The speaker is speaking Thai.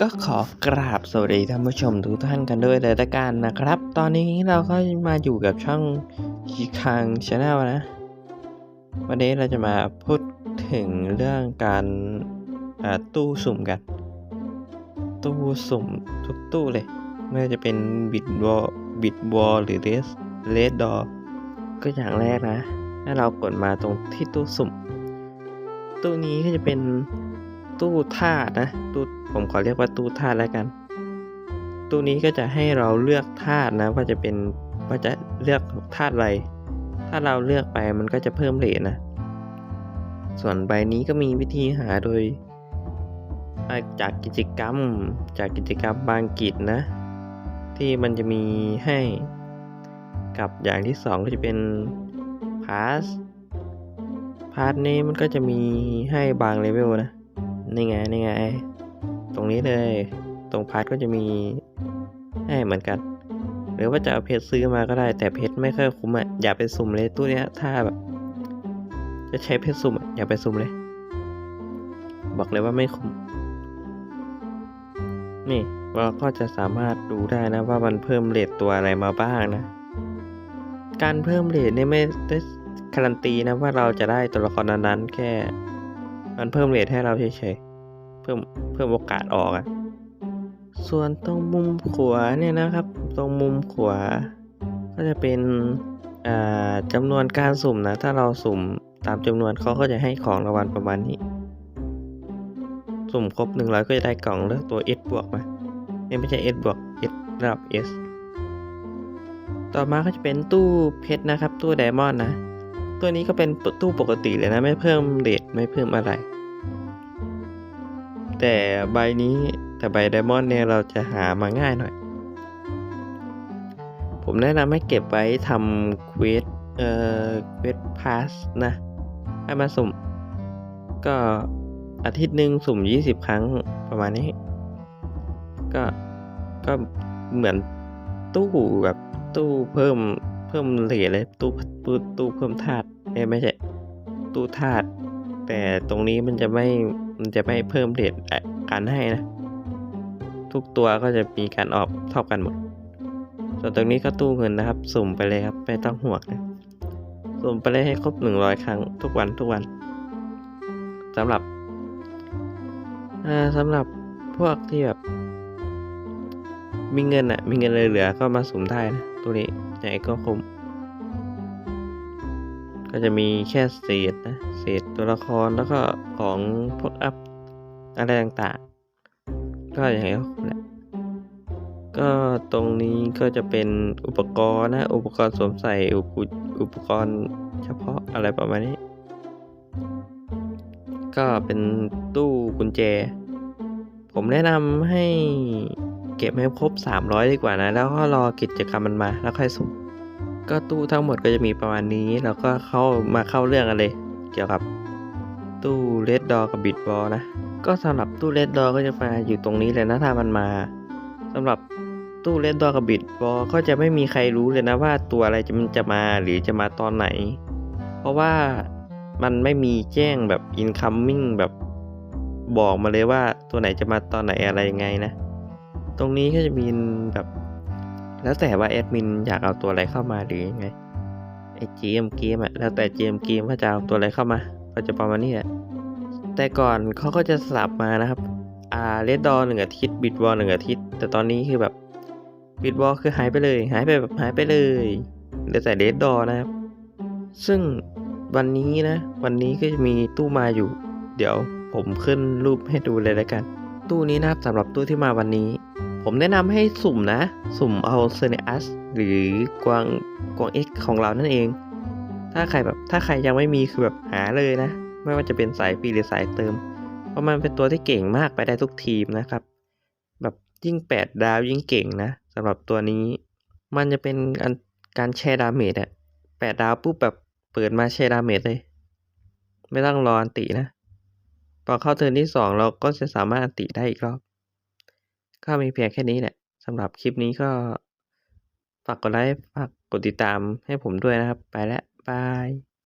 ก็ขอกราบสวัสดีท่านผู้ชมทุกท่านกันด้วยเลยละกันนะครับ ตอนนี้เราก็มาอยู่กับช่องคีคังชาแนลนะ วันนี้เราจะมาพูดถึงเรื่องการตู้สุ่มกัน ตู้สุ่มทุกตู้เลย ไม่ว่าจะเป็นบิดวอลบิดวอลหรือเรสเลดดอก็อย่างแรกนะให้เรากดมาตรงที่ตู้สุ่ม ตู้นี้ก็จะเป็น ตู้ธาตุนะตู้ผมขอเรียกว่าตู้ธาตุแล้วกัน ตู้นี้ก็จะให้เราเลือกธาตุนะ ว่าจะเป็นว่าจะเลือกธาตุอะไร ถ้าเราเลือกไปมันก็จะเพิ่มเหรียญนะ ส่วนใบนี้ก็มีวิธีหาโดย จากกิจกรรมจากกิจกรรมบางกิจนะ ที่มันจะมีให้กับอย่างที่สองก็จะเป็นพาสพาร์ทนี้มันก็จะมีให้บางเลเวลนะ นี่ไงนี่ไง ตรงนี้เลย ตรงพาร์ทก็จะมีให้เหมือนกัน หรือว่าจะเอาเพชรซื้อมาก็ได้ แต่เพชรไม่ค่อยคุ้มอะอย่าไปสุ่มเลยตู้เนี้ยถ้าแบบ จะใช้เพชรสุ่มอะอย่าไปสุ่มเลย บอกเลยว่าไม่คุ้มนี่เราก็จะสามารถดูได้นะว่ามันเพิ่มเรทตัวอะไรมาบ้างนะ การเพิ่มเรทเนี่ยไม่ได้การันตีนะว่าเราจะได้ตัวละครนั้นๆแค่ มันเพิ่มเรทให้เราเฉยๆ พิ่มเพิ่มโอกาสออกอะส่วนตรงมุมขวาเนี่ยนะครับ ตรงมุมขวา ก็จะเป็นอ่าจำนวนการสุ่มนะ ถ้าเราสุ่มตามจำนวนเขาก็จะให้ของรางวัลประมาณนี้ สุ่มครบหนึ่งร้อยก็จะได้กล่องเลือกตัว S บวกมาเนี่ยไม่ใช่ S บวก S ระดับ S ต่อมาก็จะเป็นตู้เพชรนะครับ ตู้ไดมอนด์นะ ตัวนี้ก็เป็นตู้ปกติเลยนะ ไม่เพิ่มเรทไม่เพิ่มอะไร แต่ใบนี้แต่ใบไดมอนด์เนี่ยเราจะหามาง่ายหน่อย ผมแนะนำให้เก็บไว้ทำเควสเอ่อเควสพาสนะ ให้มาสุ่ม ก็อาทิตย์หนึ่งสุ่ม 20 ครั้งประมาณนี้ ก็ก็เหมือนตู้แบบตู้เพิ่มเพิ่มเหรียญเลยตู้ตู้ตู้เพิ่มธาตุเอ้ไม่ใช่ตู้ธาตุแต่ตรงนี้มันจะไม่ มันจะไม่เพิ่มเหรียญอะการให้นะ ทุกตัวก็จะมีการออกเท่ากันหมด ส่วนตรงนี้ก็ตู้เงินนะครับ สุ่มไปเลยครับไม่ต้องห่วงนะสุ่มไปเลยให้ครบหนึ่งร้อยครั้งทุกวันทุกวันสำหรับอ่าสำหรับพวกที่แบบ มีเงินอะมีเงินเหลือๆก็มาสุ่มได้นะตัวนี้ใหญ่ก็คุ้ม ก็จะมีแค่เศษนะเศษตัวละครแล้วก็ของพวกอัพอะไรต่างๆ ก็อย่างไรก็แหละก็ตรงนี้ก็จะเป็นอุปกรณ์นะ อุปกรณ์สวมใส่อุปอุปกรณ์เฉพาะอะไรประมาณนี้ ก็เป็นตู้กุญแจ ผมแนะนำให้เก็บให้ครบ 300 ดีกว่านะ แล้วก็รอกิจกรรมมันมาแล้วค่อยสุ่ม ก็ตู้ทั้งหมดก็จะมีประมาณนี้แล้วก็เข้ามาเข้าเรื่องกันเลย เกี่ยวกับตู้เลดดอกับบิดบอลนะ ก็สำหรับตู้เลดดอก็จะมาอยู่ตรงนี้เลยนะถ้ามันมาสำหรับตู้เลดดอกับบิดบอลก็จะไม่มีใครรู้เลยนะว่าตัวอะไรจะมันจะมาหรือจะมาตอนไหน เพราะว่ามันไม่มีแจ้งแบบ incoming แบบบอกมาเลยว่าตัวไหนจะมาตอนไหนอะไรยังไงนะ ตรงนี้ก็จะมีแบบ แล้วแต่ว่าแอดมินอยากเอาตัวอะไรเข้ามาหรือยังไงไอจีเกมเกมอะแล้วแต่จีเกมเกมว่าจะเอาตัวอะไรเข้ามาก็จะประมาณนี้แหละแต่ก่อนเขาก็จะสลับมานะครับ อ่าเลดดอหนึ่งอาทิตย์บิดวอลหนึ่งอาทิตย์ แต่ตอนนี้คือแบบบิดวอลคือหายไปเลย หายไปแบบหายไปเลยเหลือแต่เลดดอนะครับ ซึ่งวันนี้นะ วันนี้ก็จะมีตู้มาอยู่ เดี๋ยวผมขึ้นรูปให้ดูเลยแล้วกัน ตู้นี้นะครับสำหรับตู้ที่มาวันนี้ ผมแนะนำให้สุ่มนะ สุ่มเอาเซเนอัสหรือกวางกวางเอ็กของเรานั่นเอง ถ้าใครแบบถ้าใครยังไม่มีคือแบบหาเลยนะ ไม่ว่าจะเป็นสายฟีหรือสายเติม เพราะมันเป็นตัวที่เก่งมากไปได้ทุกทีมนะครับ แบบยิ่ง 8 ดาวยิ่งเก่งนะสำหรับตัวนี้ มันจะเป็นการการแช่ดาเมจอะ8ดาวปุ๊บแบบเปิดมาแช่ดาเมจเลย ไม่ต้องรออันตินะพอเข้าเทิร์นที่สองเราก็จะสามารถอันติได้อีกรอบ ก็มีเพียงแค่นี้แหละสำหรับคลิปนี้ก็ ฝากกดไลค์ ฝากกดติดตามให้ผมด้วยนะครับ ไปแล้ว บาย